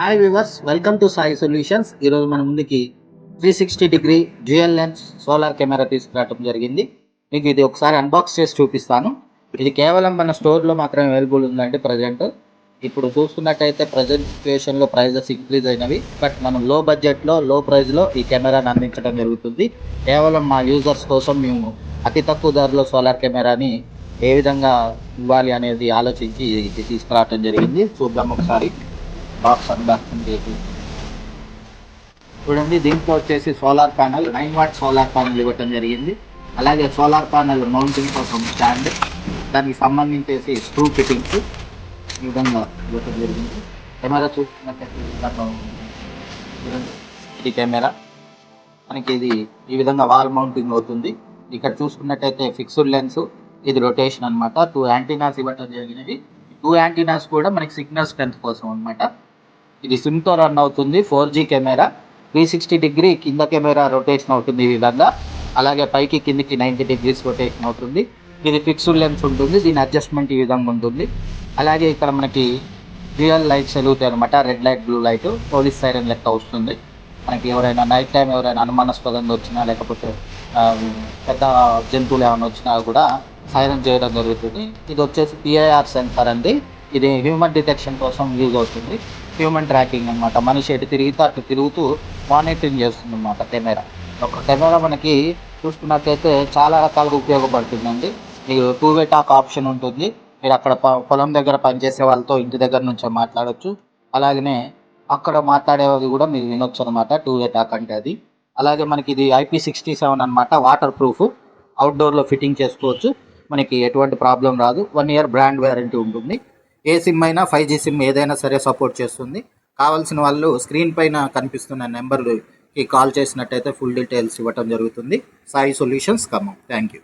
Hi viewers welcome to Sai solutions ఈరోజు మన ముందుకి three sixty degree dual lens solar camera తీసుకురావడం జరిగింది. మీకు ఇది ఒకసారి అన్బాక్స్ చేసి చూపిస్తాను. ఇది కేవలం మన స్టోర్లో మాత్రమే అవైలబుల్ ఉందండి ప్రజెంట్ ఇప్పుడు చూసుకున్నట్టయితే ప్రజెంట్ సిచ్యువేషన్లో ప్రైజెస్ ఇంక్రీజ్ అయినవి. బట్ మనం లో బడ్జెట్లో లో ప్రైజ్లో ఈ కెమెరాని అందించడం జరుగుతుంది. కేవలం మా యూజర్స్ కోసం మేము అతి తక్కువ ధరలో సోలార్ కెమెరాని ఏ విధంగా ఇవ్వాలి అనేది ఆలోచించి ఇది తీసుకురావటం జరిగింది. చూద్దాం ఒకసారి. బాక్స్ అన్బాక్సింగ్ చేసి చూడండి దీంట్లో వచ్చేసి solar panel nine watt solar panel ఇవ్వటం జరిగింది. అలాగే సోలార్ ప్యానల్ మౌంటింగ్ కోసం స్టాండ్ దానికి సంబంధించేసి స్క్రూ ఫిట్టింగ్స్ ఈ విధంగా ఇవ్వటం జరిగింది. కెమెరా చూసుకున్నట్టయితే ఈ ఇది కెమెరా. మనకి ఇది ఈ విధంగా వాల్ మౌంటింగ్ అవుతుంది. ఇక్కడ చూసుకున్నట్టయితే ఫిక్స్డ్ లెన్స్ ఇది రొటేషన్ అన్నమాట. టూ యాంటీనాస్ ఇవ్వటం జరిగినవి. టూ యాంటీనాస్ కూడా మనకి సిగ్నల్ స్ట్రెంత్ కోసం అన్నమాట. ఇది సిమ్తో రన్ అవుతుంది four G camera. Three sixty degree కింద కెమెరా రొటేషన్ అవుతుంది ఈ విధంగా. అలాగే పైకి కిందికి నైంటీ డిగ్రీస్ రొటేషన్ అవుతుంది. ఇది ఫిక్స్డ్ లెన్స్ ఉంటుంది దీని అడ్జస్ట్మెంట్ ఈ విధంగా ఉంటుంది. అలాగే ఇక్కడ మనకి రియల్ లైట్స్ వెలుగుతాయి అనమాట red light blue light police siren లెక్క వస్తుంది. మనకి ఎవరైనా నైట్ టైం ఎవరైనా అనుమానాస్పదంగా వచ్చినా లేకపోతే పెద్ద జంతువులు ఏమైనా వచ్చినా కూడా సైరన్ చేయడం జరుగుతుంది. ఇది వచ్చేసి పిఐఆర్ సెన్సార్ అండి. ఇది హ్యూమన్ డిటెక్షన్ కోసం యూజ్ అవుతుంది. హ్యూమన్ ట్రాకింగ్ అన్నమాట. మనిషి ఎటు తిరిగితే అటు తిరుగుతూ మానిటరింగ్ చేస్తుంది అనమాట కెమెరా. ఒక కెమెరా మనకి చూసుకున్నట్లయితే చాలా రకాలుగా ఉపయోగపడుతుందండి. మీకు టూ వే టాక్ ఆప్షన్ ఉంటుంది. మీరు అక్కడ పొలం దగ్గర పనిచేసే వాళ్ళతో ఇంటి దగ్గర నుంచే మాట్లాడవచ్చు అలాగనే అక్కడ మాట్లాడేది కూడా మీరు వినొచ్చు అనమాట టూ వే టాక్ అంటే అది. అలాగే మనకి ఇది ఐపీ సిక్స్టీ సెవెన్ అనమాట వాటర్ ప్రూఫ్ అవుట్డోర్లో ఫిట్టింగ్ చేసుకోవచ్చు. మనకి ఎటువంటి ప్రాబ్లం రాదు. వన్ ఇయర్ బ్రాండ్ వారంటీ ఉంటుంది. ఏ సిమ్ అయినా ఫైవ్ జీ సిమ్ ఏదైనా సరే సపోర్ట్ చేస్తుంది. కావాల్సిన వాళ్ళు స్క్రీన్ పైన కనిపిస్తున్న నెంబర్కి కాల్ చేసినట్టయితే ఫుల్ డీటెయిల్స్ ఇవ్వటం జరుగుతుంది. Sai solutions Khammam thank you